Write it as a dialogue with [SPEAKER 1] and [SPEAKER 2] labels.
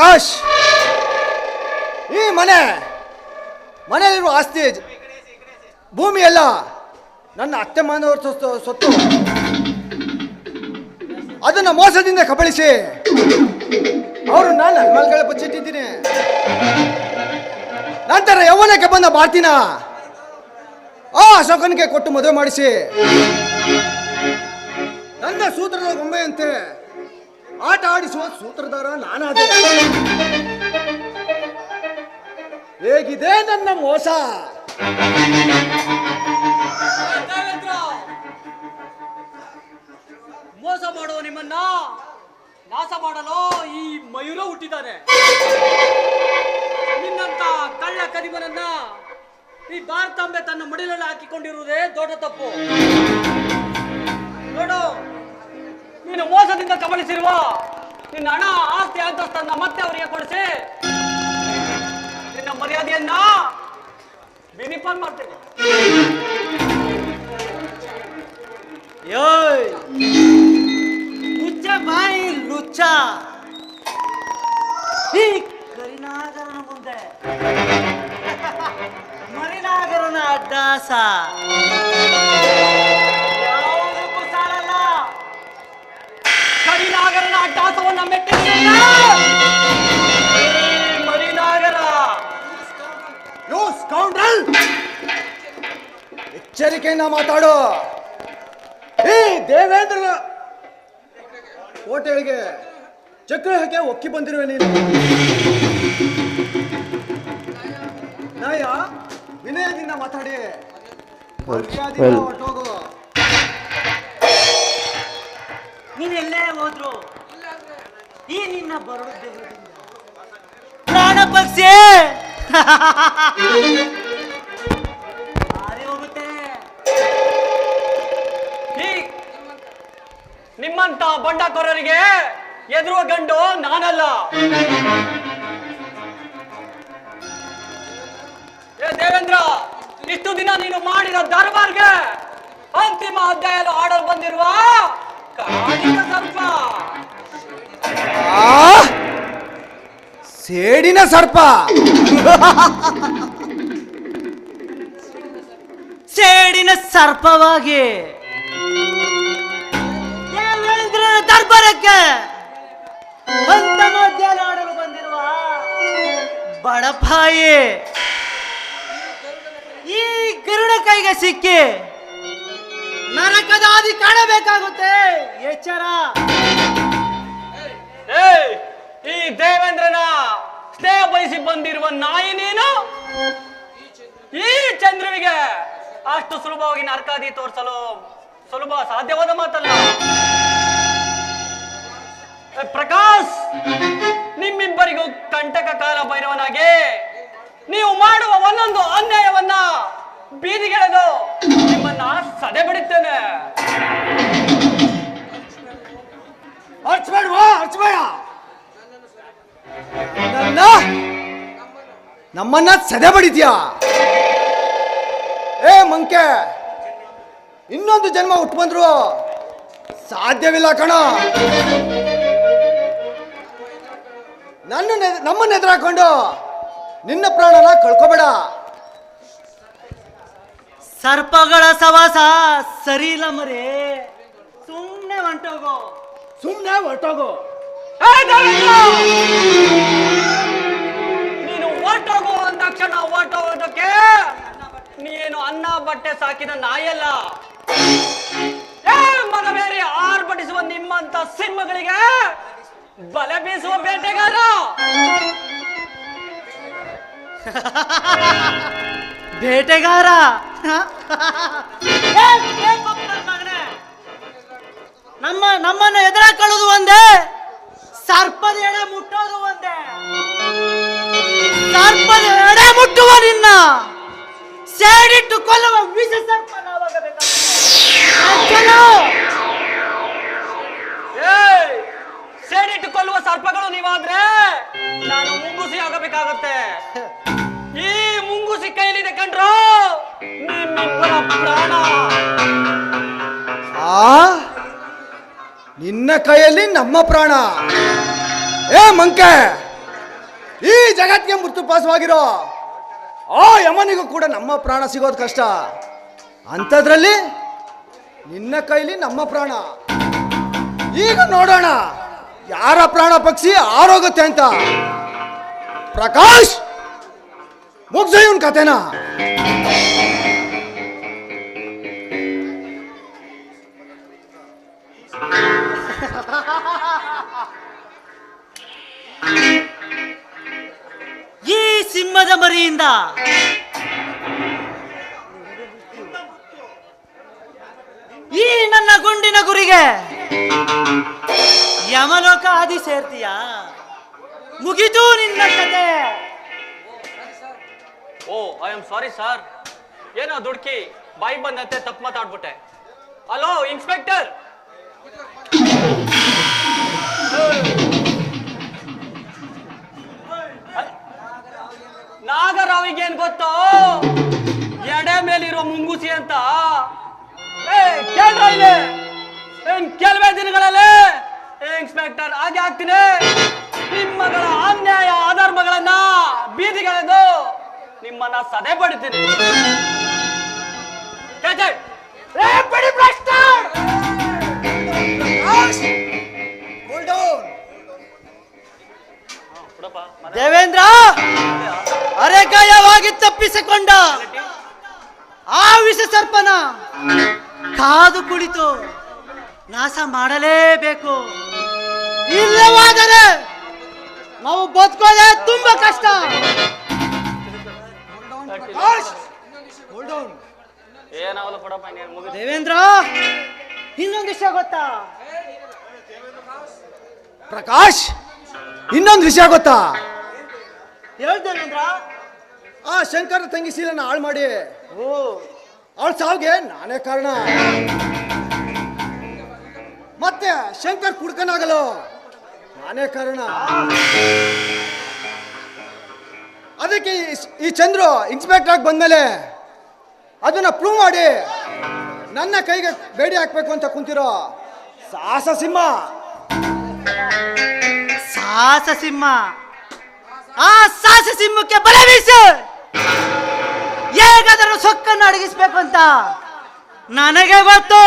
[SPEAKER 1] ಪ್ರಕಾಶ್! ಈ ಮನೆ, ಮನೆಯಲ್ಲಿರುವ ಆಸ್ತಿ ಭೂಮಿ ಎಲ್ಲ ನನ್ನ ಅತ್ತೆ ಮಾನವರ ಸೊತ್ತು. ಅದನ್ನ ಮೋಸದಿಂದ ಕಬಳಿಸಿ, ಅವರು ನಾನು ಮಲ್ಗಳ ಬಚ್ಚಿಟ್ಟಿದ್ದೀನಿ. ನಂತರ ಯೌವನಕ್ಕೆ ಬಂದ ಬಾತಿನ ಆ ಅಶೋಕನಿಗೆ ಕೊಟ್ಟು ಮದುವೆ ಮಾಡಿಸಿ. ನನ್ನ ಸೂತ್ರದ ಗೊಂಬೆಯಂತೆ ಆಟ ಆಡಿಸುವ ಸೂತ್ರಧಾರ ನಾನಾದೆ. ಹೇಗಿದೆ ನನ್ನ ಮೋಸ?
[SPEAKER 2] ಮೋಸ ಮಾಡುವ ನಿಮ್ಮನ್ನ ನಾಶ ಮಾಡಲು ಈ ಮಯೂರ ಹುಟ್ಟಿದ್ದಾನೆ. ನಿನ್ನಂತ ಕಳ್ಳ ಕರಿಮನನ್ನ ಈ ಭಾರತಾಂಬೆ ತನ್ನ ಮಡಿಲಲ್ಲಿ ಹಾಕಿಕೊಂಡಿರುವುದೇ ದೊಡ್ಡ ತಪ್ಪು. ನೋಡು ನೀನು ಮೋಸದಿಂದ ಕಬಳಿಸಿರುವ ನಿನ್ನ ಹಣ ಆಸ್ತಿ ಅಂತಸ್ತನ್ನ ಮತ್ತೆ ಅವರಿಗೆ ಕೊಡಿಸಿ ನಿನ್ನ ಮರ್ಯಾದೆಯನ್ನ ವಿನಿಫಾಲ್ ಮಾಡ್ತೇನೆ.
[SPEAKER 3] ಲುಚ್ಚ ಬಾಯಿ ಲುಚ್ಚ. ಈ ಕರಿನಾಗರನ ಮುಂದೆ. ಮರಿನಾಗರನ ಅಡ್ಡಾಸ.
[SPEAKER 2] ಕರಿನಾಗರನ ಅಟ್ಟಾಸವನ್ನ ಮೆಟ್ಟಿಸಿಲ್ಲ ಮರಿನಾಗರ.
[SPEAKER 1] ಯೋ ಸ್ಕೌಂಡ್ರಲ್. ಎಚ್ಚರಿಕೆಯಿಂದ ಮಾತಾಡು. ಏ ದೇವೇಂದ್ರ. ಹೋಟೆಲ್ಗೆ ಚಕ್ರ ಹಾಕಿ ಒಕ್ಕಿ ಬಂದಿರುವೆ ನೀನು. ನಾಯ ವಿನಯದಿಂದ ಮಾತಾಡಿ. ಮರ್ಯಾದೆಯಿಂದ ಹೊರ್ಟೋಗು.
[SPEAKER 3] ನೀನೆಲ್ಲೇ ಹೋದ್ರು? ಈ ನಿನ್ನ ಬರುವುದೇ? ಪ್ರಾಣ ಪಕ್ಷಿ! ಹಾರಿ ಹೋಗುತ್ತೆ.
[SPEAKER 2] ಈ ನಿಮ್ಮಂತ ಬಂಡಕೋರರಿಗೆ ಎದುರುವ ಗಂಡು ನಾನಲ್ಲ. ಏ ದೇವೇಂದ್ರ ಇಷ್ಟು ದಿನ ನೀನು ಮಾಡಿದ ದರ್ಬಾರ್ಗೆ ಅಂತಿಮ ಅಧ್ಯಾಯ ಆರ್ಡರ್ ಬಂದಿರುವ ಕಾಳಿಕ ಸರ್ಪ.
[SPEAKER 1] ಆ? ಸೇಡಿನ ಸರ್ಪ.
[SPEAKER 3] ಸೇಡಿನ ಸರ್ಪವಾಗಿ. ದೇವೇಂದ್ರನ ದರ್ಬಾರಕ್ಕೆ ಆಡಲು ಬಂದಿರುವ ಬಡಪಾಯಿ ಈ ಗರುಡ ಕೈಗೆ ಸಿಕ್ಕಿ ನರಕದಾದಿ ಕಾಣಬೇಕಾಗುತ್ತೆ. ಎಚ್ಚರ.
[SPEAKER 2] ಈ ದೇವೇಂದ್ರನ ಸ್ನೇಹ ಬಯಸಿ ಬಂದಿರುವ ನಾಯಿ ನೀನು? ಈ ಚಂದ್ರುವಿಗೆ ಅಷ್ಟು ಸುಲಭವಾಗಿ ನರಕಾದಿ ತೋರಿಸಲು ಸುಲಭ ಸಾಧ್ಯವಾದ ಮಾತಲ್ಲ. ಪ್ರಕಾಶ್, ನಿಮ್ಮಿಬ್ಬರಿಗೂ ಕಂಟಕ ಕಾಲ ಭೈರವನಾಗಿ ನೀವು ಮಾಡುವ ಒಂದೊಂದು ಅನ್ಯಾಯವನ್ನ ಬೀದಿಗೆಳೆದು ನಿಮ್ಮನ್ನ ಸದೆ ಬಿಡುತ್ತೇನೆ
[SPEAKER 1] ನಮ್ಮನ್ನ ಸದೆ ಬಡಿದ್ಯಾ ಏ ಮಂಕೆ! ಇನ್ನೊಂದು ಜನ್ಮ ಉಟ್ ಬಂದ್ರು? ಸಾಧ್ಯವಿಲ್ಲ ಕಣ. ನನ್ನ ನಮ್ಮನ್ನ ಎದುರಾಕೊಂಡು ನಿನ್ನ ಪ್ರಾಣನ ಕಳ್ಕೊಬೇಡ.
[SPEAKER 3] ಸರ್ಪಗಳ ಸವಾಸ ಸರಿ ಇಲ್ಲ ಮರಿ. ಸುಮ್ಮನೆ ಹೊಂಟೋಗೋ.
[SPEAKER 1] ಸುಮ್ಮನೆ ಹೊರಟೋಗು.
[SPEAKER 2] ತಕ್ಷಣ ನೀ ನೀನು ಅನ್ನ ಬಟ್ಟೆ ಸಾಕಿದ ನಾಯಲ್ಲ ಮಗಬೇರೆ ಆರ್ಭಟಿಸುವ ನಿಮ್ಮಂತ ಸಿಂಹಗಳಿಗೆ ಬಲೆ ಬೀಸುವ ಬೇಟೆಗಾರ
[SPEAKER 3] ಬೇಟೆಗಾರ ನಮ್ಮ ನಮ್ಮನ್ನ ಎದುರಾಕೊಳ್ಳೋದು ಒಂದೇ. ಸರ್ಪದ ಎಳೆ ಮುಟ್ಟೋದು ಒಂದೇ. ಸರ್ಪದ ಮುಟ್ಟುವ ನಿನ್ನ. ಸೇಡಿಟ್ಟು ಕೊಲ್ಲುವ ವಿಷ ಸರ್ಪ.
[SPEAKER 2] ಸೇಡಿಟ್ಟು ಕೊಲ್ಲುವ ಸರ್ಪಗಳು ನೀವಾದ್ರೆ ನಾನು ಮುಂಗುಸಿ ಆಗಬೇಕಾಗತ್ತೆ. ಈ ಮುಂಗುಸಿ ಕೈಲಿದೆ ಕಂಡ್ರು ನಿಮ್ಮಿಬ್ಬರ ಪ್ರಾಣ.
[SPEAKER 1] ಆ? ನಿನ್ನ ಕೈಯಲ್ಲಿ ನಮ್ಮ ಪ್ರಾಣ. ಏ ಮಂಕೆ! ಈ ಜಗತ್ತಿಗೆ ಮೃತ್ಯುಪಾಸವಾಗಿರೋ ಆ ಯಮನಿಗೂ ಕೂಡ ನಮ್ಮ ಪ್ರಾಣ ಸಿಗೋದು ಕಷ್ಟ. ಅಂಥದ್ರಲ್ಲಿ ನಿನ್ನ ಕೈಲಿ ನಮ್ಮ ಪ್ರಾಣ. ಈಗ ನೋಡೋಣ, ಯಾರ ಪ್ರಾಣ ಪಕ್ಷಿ ಆರೋಗುತ್ತೆ ಅಂತ. ಪ್ರಕಾಶ್ ಮುಗ್ಸ ಇವನ್ ಕತೆನಾ
[SPEAKER 3] ಸಿಂಹದ ಮರಿಯಿಂದ. ಈ ನನ್ನ ಗುಂಡಿನ ಗುರಿಗೆ ಯಮಲೋಕ ಆದಿ ಸೇರ್ತೀಯ? ಮುಗಿತು ನಿನ್ನ ಕತೆ.
[SPEAKER 2] Oh, I am sorry sir. ಏನೋ ದುಡ್ಕಿ, ಬಾಯಿ ಬಂದಂತೆ ತಪ್ಪು ಮಾತಾಡ್ಬಿಟ್ಟೆ. Hello, inspector. ನಾಗರಾವಿಗೇನ್ ಗೊತ್ತೋ? ಎಡೆ ಮೇಲಿರೋ ಮುಂಗುಸಿ ಅಂತ. ಕೆಲವೇ ದಿನಗಳಲ್ಲಿ? ಇನ್ಸ್ಪೆಕ್ಟರ್ ಆಗಿ ಆಗ್ತೀನಿ. ನಿಮ್ಮಗಳ ಅನ್ಯಾಯ ಅಧರ್ಮಗಳನ್ನ ಬೀದಿಗಳೆಂದು ನಿಮ್ಮನ್ನ ಸದೆ ಪಡಿತೀನಿ
[SPEAKER 3] ತಪ್ಪಿಸಿಕೊಂಡ ಆ ವಿಷ ಸರ್ಪನ ಕಾದು ಕುಳಿತು ನಾಶ ಮಾಡಲೇಬೇಕು. ಇಲ್ಲವಾದರೆ ನಾವು ಬದುಕೋದೆ ತುಂಬಾ ಕಷ್ಟ. ದೇವೇಂದ್ರ, ಇನ್ನೊಂದು ವಿಷಯ ಗೊತ್ತಾ?
[SPEAKER 1] ಪ್ರಕಾಶ್, ಇನ್ನೊಂದು ವಿಷಯ ಗೊತ್ತಾ?
[SPEAKER 3] ಹೇಳ್ ದೇವೇಂದ್ರ.
[SPEAKER 1] ಆ ಶಂಕರ ತಂಗಿ ಶೀಲನ ಹಾಳು ಮಾಡಿ.
[SPEAKER 3] ಓ.
[SPEAKER 1] ಅವಳ ಸಾವಿಗೆ ನಾನೇ ಕಾರಣ. ಮತ್ತೆ ಶಂಕರ್ ಕುಡ್ಕನಾಗಲು ನಾನೇ ಕಾರಣ. ಅದಕ್ಕೆ ಈ- ಚಂದ್ರು ಇನ್ಸ್ಪೆಕ್ಟರ್ ಆಗಿ ಬಂದ್ಮೇಲೆ ಅದನ್ನ ಪ್ರೂವ್ ಮಾಡಿ ನನ್ನ ಕೈಗೆ ಬೇಡಿ ಹಾಕ್ಬೇಕು ಅಂತ ಕುಂತಿರೋ ಸಾಹಸ ಸಿಂಹ.
[SPEAKER 3] ಸಾಹಸ ಸಿಂಹ. ಆ ಸಾಹಸ ಸಿಂಹಕ್ಕೆ ಬಲ ಹೇಗಾದರೂ ಸೊಕ್ಕನ್ನು ಅಡಗಿಸ್ಬೇಕು ಅಂತ ನನಗೆ ಗೊತ್ತು.